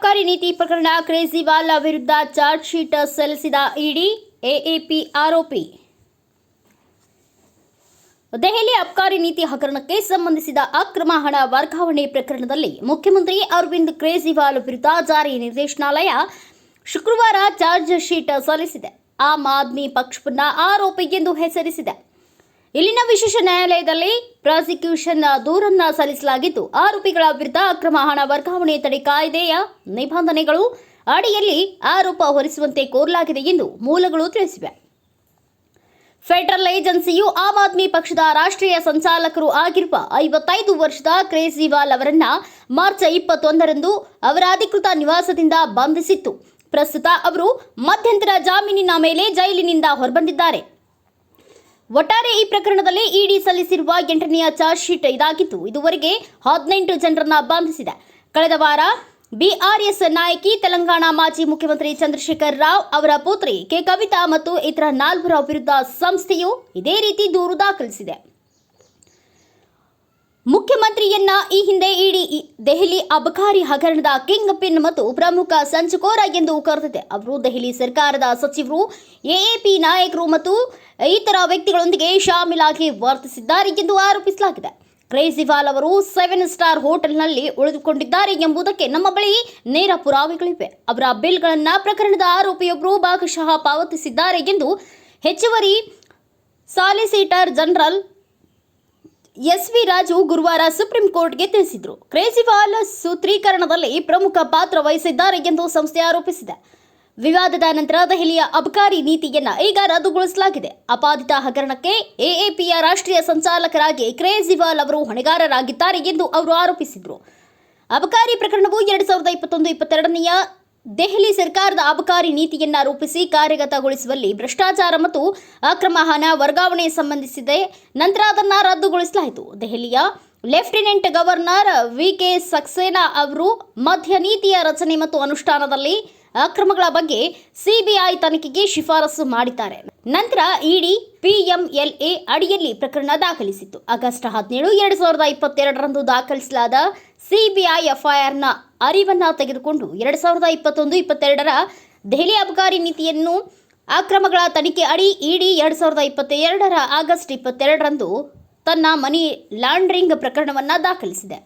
ಕೇಜ್ರಿವಾಲ್ ವಿರುದ್ಧ charge sheet ಸಲ್ಲಿಸಿದ ಇಡಿ AAP ಆರೋಪಿ. ದೆಹಲಿ ಅಬ್ಕಾರಿ ನೀತಿ ಹಗರಣಕ್ಕೆ ಸಂಬಂಧಿಸಿದ ಅಕ್ರಮ ಹಣ ವರ್ಗಾವಣೆ ಪ್ರಕರಣದಲ್ಲಿ ಮುಖ್ಯಮಂತ್ರಿ ಅರವಿಂದ್ ಕೇಜ್ರಿವಾಲ್ ವಿರುದ್ಧ ಜಾರಿ ನಿರ್ದೇಶನಾಲಯ ಶುಕ್ರವಾರ ಚಾರ್ಜ್ ಶೀಟ್ ಸಲ್ಲಿಸಿದೆ. ಆಮ್ ಆದ್ಮಿ ಪಕ್ಷವನ್ನ ಆರೋಪಿ ಎಂದು ಹೆಸರಿಸಿದೆ. ಇಲ್ಲಿನ ವಿಶೇಷ ನ್ಯಾಯಾಲಯದಲ್ಲಿ ಪ್ರಾಸಿಕ್ಯೂಷನ್ ದೂರನ್ನ ಸಲ್ಲಿಸಲಾಗಿದ್ದು, ಆರೋಪಿಗಳ ವಿರುದ್ಧ ಅಕ್ರಮ ಹಣ ವರ್ಗಾವಣೆ ತಡೆ ಕಾಯ್ದೆಯ ನಿಬಂಧನೆಗಳು ಅಡಿಯಲ್ಲಿ ಆರೋಪ ಹೊರಿಸುವಂತೆ ಕೋರಲಾಗಿದೆ ಎಂದು ಮೂಲಗಳು ತಿಳಿಸಿವೆ. ಫೆಡರಲ್ ಏಜೆನ್ಸಿಯು ಆಮ್ ಆದ್ಮಿ ಪಕ್ಷದ ರಾಷ್ಟ್ರೀಯ ಸಂಚಾಲಕರು ಆಗಿರುವ ಐವತ್ತೈದು ವರ್ಷದ ಕೇಜ್ರಿವಾಲ್ ಅವರನ್ನ ಮಾರ್ಚ್ ಇಪ್ಪತ್ತೊಂದರಂದು ಅವರ ಅಧಿಕೃತ ನಿವಾಸದಿಂದ ಬಂಧಿಸಿತ್ತು. ಪ್ರಸ್ತುತ ಅವರು ಮಧ್ಯಂತರ ಜಾಮೀನಿನ ಮೇಲೆ ಜೈಲಿನಿಂದ ಹೊರಬಂದಿದ್ದಾರೆ. ಒಟ್ಟಾರೆ ಈ ಪ್ರಕರಣದಲ್ಲಿ ಇಡಿ ಸಲ್ಲಿಸಿರುವ ಎಂಟನೆಯ ಚಾರ್ಜ್ ಶೀಟ್ ಇದಾಗಿದ್ದು, ಇದುವರೆಗೆ ಹದಿನೆಂಟು ಜನರನ್ನ ಬಂಧಿಸಿದೆ. ಕಳೆದ ವಾರ ಬಿಆರ್ಎಸ್ ನಾಯಕಿ, ತೆಲಂಗಾಣ ಮಾಜಿ ಮುಖ್ಯಮಂತ್ರಿ ಚಂದ್ರಶೇಖರ್ ರಾವ್ ಅವರ ಪುತ್ರಿ ಕೆ ಕವಿತಾ ಮತ್ತು ಇತರ ನಾಲ್ವರ ವಿರುದ್ಧ ಸಂಸ್ಥೆಯು ಇದೇ ರೀತಿ ದೂರು ದಾಖಲಿಸಿದೆ. ಮುಖ್ಯಮಂತ್ರಿಯನ್ನ ಈ ಹಿಂದೆ ಇಡಿ ದೆಹಲಿ ಅಬಕಾರಿ ಹಗರಣದ ಕಿಂಗ್ ಪಿನ್ ಮತ್ತು ಪ್ರಮುಖ ಸಂಚುಕೋರ ಎಂದು ಕರೆದಿದೆ. ಅವರು ದೆಹಲಿ ಸರ್ಕಾರದ ಸಚಿವರು ಎಎಪಿ ನಾಯಕರು ಮತ್ತು ಇತರ ವ್ಯಕ್ತಿಗಳೊಂದಿಗೆ ಶಾಮೀಲಾಗಿ ವರ್ತಿಸಿದ್ದಾರೆ ಎಂದು ಆರೋಪಿಸಲಾಗಿದೆ. ಕೇಜ್ರಿವಾಲ್ ಅವರು ಸೆವೆನ್ ಸ್ಟಾರ್ ಹೋಟೆಲ್ನಲ್ಲಿ ಉಳಿದುಕೊಂಡಿದ್ದಾರೆ ಎಂಬುದಕ್ಕೆ ನಮ್ಮ ಬಳಿ ನೇರ ಪುರಾವೆಗಳಿವೆ. ಅವರ ಬಿಲ್ಗಳನ್ನು ಪ್ರಕರಣದ ಆರೋಪಿಯೊಬ್ಬರು ಭಾಗಶಃ ಪಾವತಿಸಿದ್ದಾರೆ ಎಂದು ಹೆಚ್ಚುವರಿ solicitor general S V Raju ಗುರುವಾರ ಸುಪ್ರೀಂ ಕೋರ್ಟ್ಗೆ ತಿಳಿಸಿದರು. ಕೇಜ್ರಿವಾಲ್ ಸೂತ್ರೀಕರಣದಲ್ಲಿ ಪ್ರಮುಖ ಪಾತ್ರ ವಹಿಸಿದ್ದಾರೆ ಎಂದು ಸಂಸ್ಥೆ ಆರೋಪಿಸಿದೆ. ವಿವಾದದ ನಂತರ ದೆಹಲಿಯ ಅಬಕಾರಿ ನೀತಿಯನ್ನ ಈಗ ರದ್ದುಗೊಳಿಸಲಾಗಿದೆ. ಅಪಾದಿತ ಹಗರಣಕ್ಕೆ ಎಎಪಿಯ ರಾಷ್ಟ್ರೀಯ ಸಂಚಾಲಕರಾಗಿ ಕೇಜ್ರಿವಾಲ್ ಅವರು ಹೊಣೆಗಾರರಾಗಿದ್ದಾರೆ ಎಂದು ಅವರು ಆರೋಪಿಸಿದರು. ಅಬಕಾರಿ ಪ್ರಕರಣವು ಎರಡು ಸಾವಿರದ ಇಪ್ಪತ್ತೊಂದು, ಇಪ್ಪತ್ತೆರಡನೆಯ ದೆಹಲಿ ಸರ್ಕಾರದ ಅಬಕಾರಿ ನೀತಿಯನ್ನ ರೂಪಿಸಿ ಕಾರ್ಯಗತಗೊಳಿಸುವಲ್ಲಿ ಭ್ರಷ್ಟಾಚಾರ ಮತ್ತು ಅಕ್ರಮ ಹಣ ವರ್ಗಾವಣೆ ಸಂಬಂಧಿಸಿದೆ. ನಂತರ ಅದನ್ನು ರದ್ದುಗೊಳಿಸಲಾಯಿತು. ದೆಹಲಿಯ lieutenant governor V. K. Saxena ಅವರು ಮಧ್ಯ ನೀತಿಯ ರಚನೆ ಮತ್ತು ಅನುಷ್ಠಾನದಲ್ಲಿ ಅಕ್ರಮಗಳ ಬಗ್ಗೆ ಸಿಬಿಐ ತನಿಖೆಗೆ ಶಿಫಾರಸು ಮಾಡಿದ್ದಾರೆ. ನಂತರ ಇಡಿ ಪಿಎಂಎಲ್ಎ ಅಡಿಯಲ್ಲಿ ಪ್ರಕರಣ ದಾಖಲಿಸಿತ್ತು. ಆಗಸ್ಟ್ ಹದಿನೇಳು, ಎರಡು ಸಾವಿರದ ಇಪ್ಪತ್ತೆರಡರಂದು ದಾಖಲಿಸಲಾದ ಸಿಬಿಐ ಎಫ್ಐಆರ್ನ ಅರಿವನ್ನು ತೆಗೆದುಕೊಂಡು ಎರಡು ಸಾವಿರದ ಇಪ್ಪತ್ತೊಂದು, ಇಪ್ಪತ್ತೆರಡರ ದೆಹಲಿ ಅಬಕಾರಿ ನೀತಿಯನ್ನು ಅಕ್ರಮಗಳ ತನಿಖೆ ಅಡಿ ಇಡಿ ಎರಡು ಸಾವಿರದ ಇಪ್ಪತ್ತೆರಡರ ಆಗಸ್ಟ್ ಇಪ್ಪತ್ತೆರಡರಂದು ತನ್ನ ಮನಿ ಲಾಂಡ್ರಿಂಗ್ ಪ್ರಕರಣವನ್ನು ದಾಖಲಿಸಿದೆ.